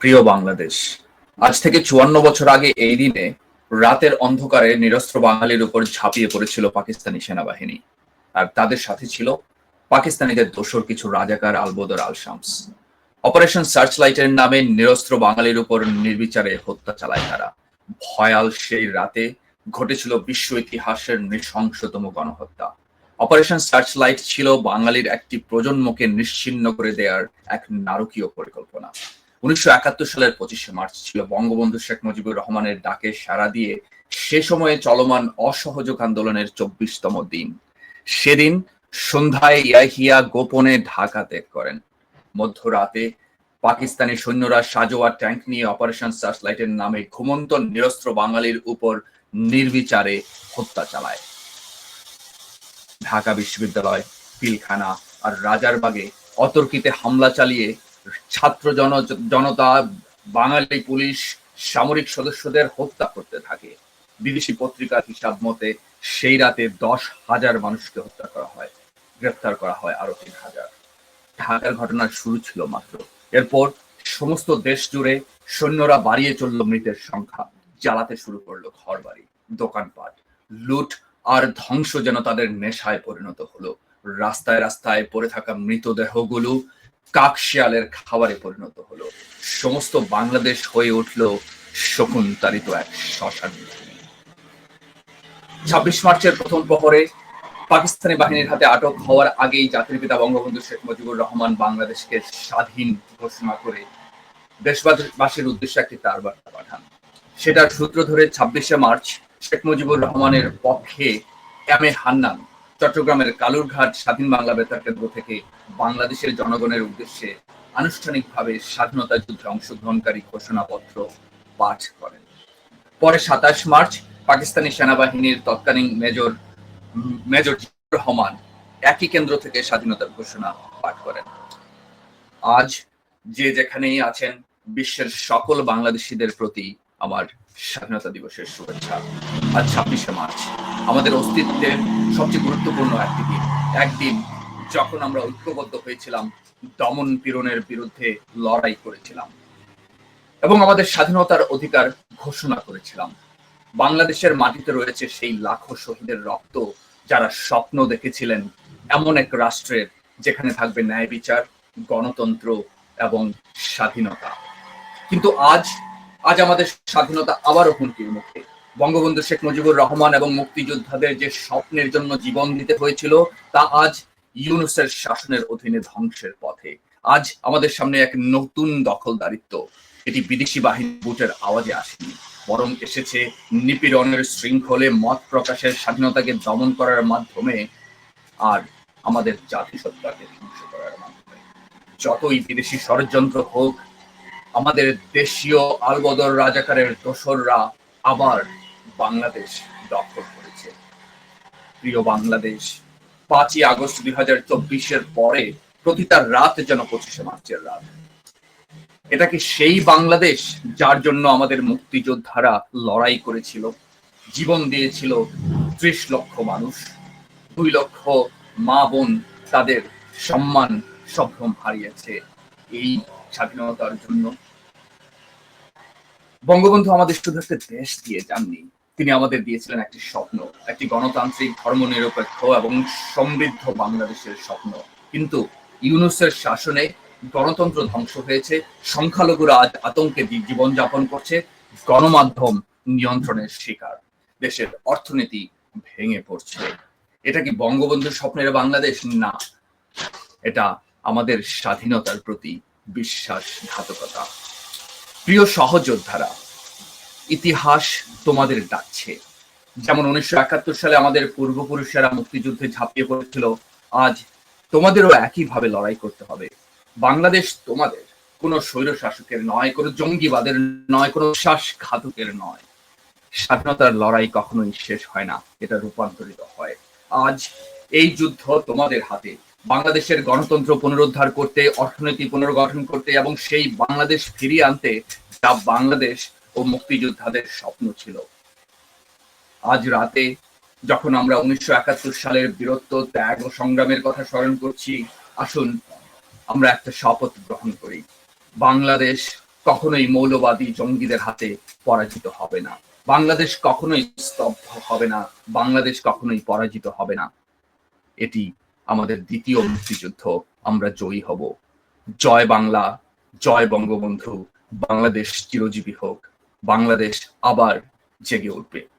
প্রিয় বাংলাদেশ, আজ থেকে চুয়ান্ন বছর আগে এই দিনে রাতের অন্ধকারে নিরস্ত্র বাঙালির উপর ঝাঁপিয়ে পড়েছিল পাকিস্তানি সেনাবাহিনী। আর তাদের সাথে ছিল পাকিস্তানিদের দোসর কিছু রাজাকার আলবদর আল শামস অপারেশন সার্চ লাইটের নামে নিরস্ত্র বাঙালির উপর নির্বিচারে হত্যা চালায় তারা। ভয়াল সেই রাতে ঘটেছিল বিশ্ব ইতিহাসের নৃশংসতম গণহত্যা। অপারেশন সার্চ লাইট ছিল বাঙালির একটি প্রজন্মকে নিশ্চিন্ন করে দেওয়ার এক নারকীয় পরিকল্পনা। উনিশশো একাত্তর সালের পঁচিশে মার্চ ছিল। বঙ্গবন্ধু শেখ মুজিবুর রহমানের ডাকে সাড়া দিয়ে সে সময়ে চলমান অসহযোগ আন্দোলনের চব্বিশতম দিন। সেদিন সন্ধ্যায় ইয়াহিয়া গোপনে ঢাকা ত্যাগ করেন। মধ্যরাতে পাকিস্তানি সৈন্যরা সাজোয়া ট্যাঙ্ক নিয়ে অপারেশন সার্চ লাইটের নামে ঘুমন্ত নিরস্ত্র বাঙালির উপর নির্বিচারে হত্যা চালায়। ঢাকা বিশ্ববিদ্যালয়, পিলখানা আর রাজারবাগে অতর্কিতে হামলা চালিয়ে ছাত্র জন, জনতা, বাঙালি পুলিশ, সামরিক সদস্যদের হত্যা করতে থাকে। বিদেশি পত্রিকার হিসাব মতে সেই রাতে দশ হাজার মানুষকে হত্যা করা হয়, গ্রেফতার করা হয় আরও তিন হাজার। ঢাকার ঘটনার শুরু ছিল মাত্র। এরপর সমস্ত দেশ জুড়ে সৈন্যরা বাড়িয়ে চলল মৃতের সংখ্যা, জ্বালাতে শুরু করল ঘর বাড়ি দোকানপাট। লুট আর ধ্বংস যেন তাদের নেশায় পরিণত হলো। রাস্তায় রাস্তায় পড়ে থাকা মৃতদেহগুলো কাকশিয়ালের খাবারে পরিণত হলো। সমস্ত বাংলাদেশ হয়ে উঠল শকুন্তারিত এক শ্মশান ছাব্বিশ মার্চের প্রথম প্রহরে পাকিস্তানি বাহিনীর হাতে আটক হওয়ার আগেই জাতির পিতা বঙ্গবন্ধু শেখ মুজিবুর রহমান বাংলাদেশকে স্বাধীন ঘোষণা করে দেশবাসীর উদ্দেশ্যে একটি তার বার্তা পাঠান। সেটার সূত্র ধরে ছাব্বিশে মার্চ শেখ মুজিবুর রহমানের পক্ষে এম এ হান্নান চট্টগ্রামের কালুরঘাট স্বাধীন বাংলা বেতার কেন্দ্র থেকে বাংলাদেশের জনগণের উদ্দেশ্যে আনুষ্ঠানিকভাবে স্বাধীনতা যুদ্ধে অংশগ্রহণকারী ঘোষণাপত্র পাঠ করেন। পরে সাতাশ মার্চ পাকিস্তানি সেনাবাহিনীর তৎকালীন মেজর মেজর রহমান একই কেন্দ্র থেকে স্বাধীনতার ঘোষণা পাঠ করেন। আজ যে যেখানেই আছেন, বিশ্বের সকল বাংলাদেশিদের প্রতি আমার স্বাধীনতা দিবসের শুভেচ্ছা আজ ছাব্বিশে মার্চ। আমাদের অস্তিত্বের সবচেয়ে গুরুত্বপূর্ণ একটি দিন একদিন যখন আমরা ঐক্যবদ্ধ হয়েছিলাম, দমন পীড়নের বিরুদ্ধে লড়াই করেছিলাম এবং আমাদের স্বাধীনতার অধিকার ঘোষণা করেছিলাম। বাংলাদেশের মাটিতে রয়েছে সেই লাখো শহীদের রক্ত যারা স্বপ্ন দেখেছিলেন এমন এক রাষ্ট্রের যেখানে থাকবে ন্যায় বিচার, গণতন্ত্র এবং স্বাধীনতা। কিন্তু আজ আজ আমাদের স্বাধীনতা আবারও হুমকির মুখে। বঙ্গবন্ধু শেখ মুজিবুর রহমান এবং মুক্তিযোদ্ধাদের যে স্বপ্নের জন্য জীবন দিতে হয়েছিল, তা আজ ইউনুসের শাসনের অধীনে ধ্বংসের পথে। আজ আমাদের সামনে এক নতুন দখলদারিত্ব। এটি বিদেশি বাহিনী বুটের আওয়াজে আসেনি। বরং এসেছে নিপীড়নের শৃঙ্খলে মত প্রকাশের স্বাধীনতাকে দমন করার মাধ্যমে আর আমাদের জাতিসত্তাকে ধ্বংস করার মাধ্যমে। যতই বিদেশি ষড়যন্ত্র হোক আমাদের দেশীয় আলবদর রাজাকারের দোসররা আবার বাংলাদেশ দখল করেছে। প্রিয় বাংলাদেশ, পাঁচই আগস্ট দুই হাজার চব্বিশের পরে প্রতিটা রাত যেন পঁচিশে মার্চের রাত। এটা কি সেই বাংলাদেশ যার জন্য আমাদের মুক্তিযোদ্ধারা লড়াই করেছিল, জীবন দিয়েছিল ত্রিশ লক্ষ মানুষ? দুই লক্ষ মা বোন তাদের সম্মান সম্ভ্রম হারিয়েছে। এই স্বাধীনতার জন্য। বঙ্গবন্ধু আমাদের শুধু একটা দেশ দিয়ে যাননি, তিনি আমাদের দিয়েছিলেন একটি স্বপ্ন, একটি গণতান্ত্রিক, ধর্মনিরপেক্ষ এবং সমৃদ্ধ বাংলাদেশের স্বপ্ন। কিন্তু ইউনুসের শাসনে গণতন্ত্র ধ্বংস হয়েছে সংখ্যালঘুরা আজ আতঙ্কে জীবনযাপন করছে, গণমাধ্যম নিয়ন্ত্রণের শিকার। দেশের অর্থনীতি ভেঙে পড়ছে। এটা কি বঙ্গবন্ধুর স্বপ্নের বাংলাদেশ? না। এটা আমাদের স্বাধীনতার প্রতি বিশ্বাসঘাতকতা। প্রিয় সহযোদ্ধারা, ইতিহাস তোমাদের ডাকছে। যেমন উনিশশো একাত্তর সালে আমাদের পূর্বপুরুষেরা মুক্তিযুদ্ধে ঝাঁপিয়ে পড়েছিল, আজ তোমাদেরও একইভাবে লড়াই করতে হবে। বাংলাদেশ তোমাদের, কোনো স্বৈর শাসকের নয়, কোনো জঙ্গিবাদের নয়, কোনো শ্বাসঘাতকের নয়। স্বাধীনতার লড়াই কখনোই শেষ হয় না, এটা রূপান্তরিত হয়। আজ এই যুদ্ধ তোমাদের হাতে বাংলাদেশের গণতন্ত্র পুনরুদ্ধার করতে, অর্থনীতি পুনর্গঠন করতে এবং সেই বাংলাদেশ ফিরিয়ে আনতে যা বাংলাদেশ ও মুক্তিযোদ্ধাদের স্বপ্ন ছিল। আজ রাতে যখন আমরা উনিশশো একাত্তর সালের বীরত্ব, ত্যাগ ও সংগ্রামের কথা স্মরণ করছি, আসুন আমরা একটা শপথ গ্রহণ করি। বাংলাদেশ কখনোই মৌলবাদী জঙ্গিদের হাতে পরাজিত হবে না। বাংলাদেশ কখনোই স্তব্ধ হবে না। বাংলাদেশ কখনোই পরাজিত হবে না। এটি আমাদের দ্বিতীয় মুক্তিযুদ্ধ, আমরা জয়ী হব। জয় বাংলা, জয় বঙ্গবন্ধু। বাংলাদেশ চিরজীবী হোক। বাংলাদেশ আবার জেগে উঠবে।